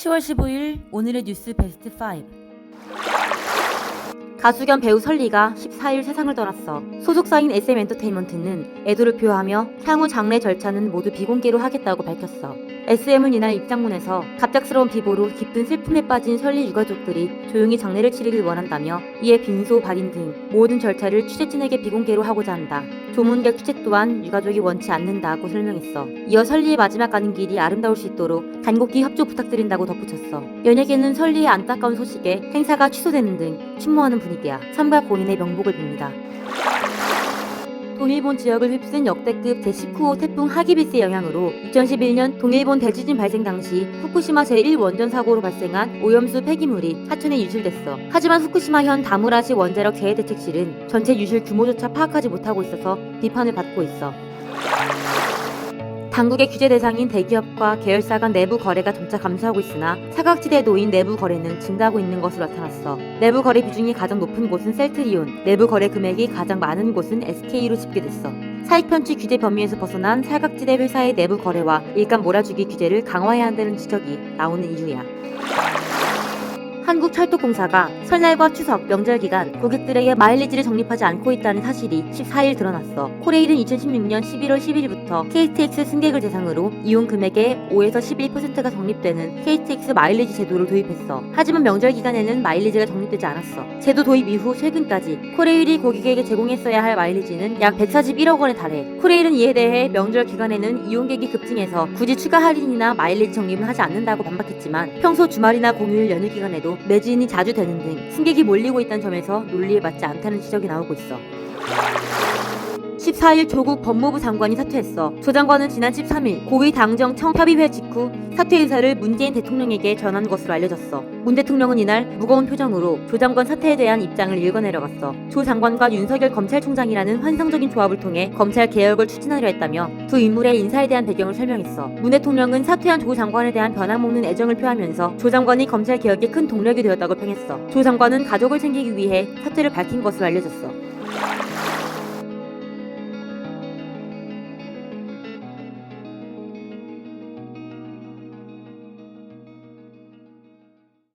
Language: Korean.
10월 15일 오늘의 뉴스 베스트 5 가수 겸 배우 설리가 14일 세상을 떠났어. 소속사인 SM엔터테인먼트는 애도를 표하며 향후 장례 절차는 모두 비공개로 하겠다고 밝혔어. SM은 이날 입장문에서 갑작스러운 비보로 깊은 슬픔에 빠진 설리 유가족들이 조용히 장례를 치르길 원한다며 이에 빈소 발인 등 모든 절차를 취재진에게 비공개로 하고자 한다. 조문객 취재 또한 유가족이 원치 않는다고 설명했어. 이어 설리의 마지막 가는 길이 아름다울 수 있도록 간곡히 협조 부탁드린다고 덧붙였어. 연예계는 설리의 안타까운 소식에 행사가 취소되는 등 침모하는 분위기야. 삼가 고인의 명복을 빕니다. 동일본 지역을 휩쓴 역대급 제19호 태풍 하기비스의 영향으로 2011년 동일본 대지진 발생 당시 후쿠시마 제1원전 사고로 발생한 오염수 폐기물이 하천에 유실됐어. 하지만 후쿠시마현 다무라시 원자력 재해 대책실은 전체 유실 규모조차 파악하지 못하고 있어서 비판을 받고 있어. 당국의 규제 대상인 대기업과 계열사 간 내부 거래가 점차 감소하고 있으나 사각지대에 놓인 내부 거래는 증가하고 있는 것으로 나타났어. 내부 거래 비중이 가장 높은 곳은 셀트리온, 내부 거래 금액이 가장 많은 곳은 SK로 집계됐어. 사익 편취 규제 범위에서 벗어난 사각지대 회사의 내부 거래와 일감 몰아주기 규제를 강화해야 한다는 지적이 나오는 이유야. 한국철도공사가 설날과 추석, 명절 기간 고객들에게 마일리지를 적립하지 않고 있다는 사실이 14일 드러났어. 코레일은 2016년 11월 11일부터 KTX 승객을 대상으로 이용 금액의 5에서 11%가 적립되는 KTX 마일리지 제도를 도입했어. 하지만 명절 기간에는 마일리지가 적립되지 않았어. 제도 도입 이후 최근까지 코레일이 고객에게 제공했어야 할 마일리지는 약 141억 원에 달해. 코레일은 이에 대해 명절 기간에는 이용객이 급증해서 굳이 추가 할인이나 마일리지 적립을 하지 않는다고 반박했지만 평소 주말이나 공휴일 연휴 기간에도 매진이 자주 되는 등 승객이 몰리고 있다는 점에서 논리에 맞지 않다는 지적이 나오고 있어. 14일 조국 법무부 장관이 사퇴했어. 조 장관은 지난 13일 고위 당정 청 협의회 직후 사퇴 의사를 문재인 대통령에게 전한 것으로 알려졌어. 문 대통령은 이날 무거운 표정으로 조 장관 사퇴에 대한 입장을 읽어내려갔어. 조 장관과 윤석열 검찰총장이라는 환상적인 조합을 통해 검찰 개혁을 추진하려 했다며 두 인물의 인사에 대한 배경을 설명했어. 문 대통령은 사퇴한 조 장관에 대한 변함없는 애정을 표하면서 조 장관이 검찰 개혁에 큰 동력이 되었다고 평했어. 조 장관은 가족을 챙기기 위해 사퇴를 밝힌 것으로 알려졌어.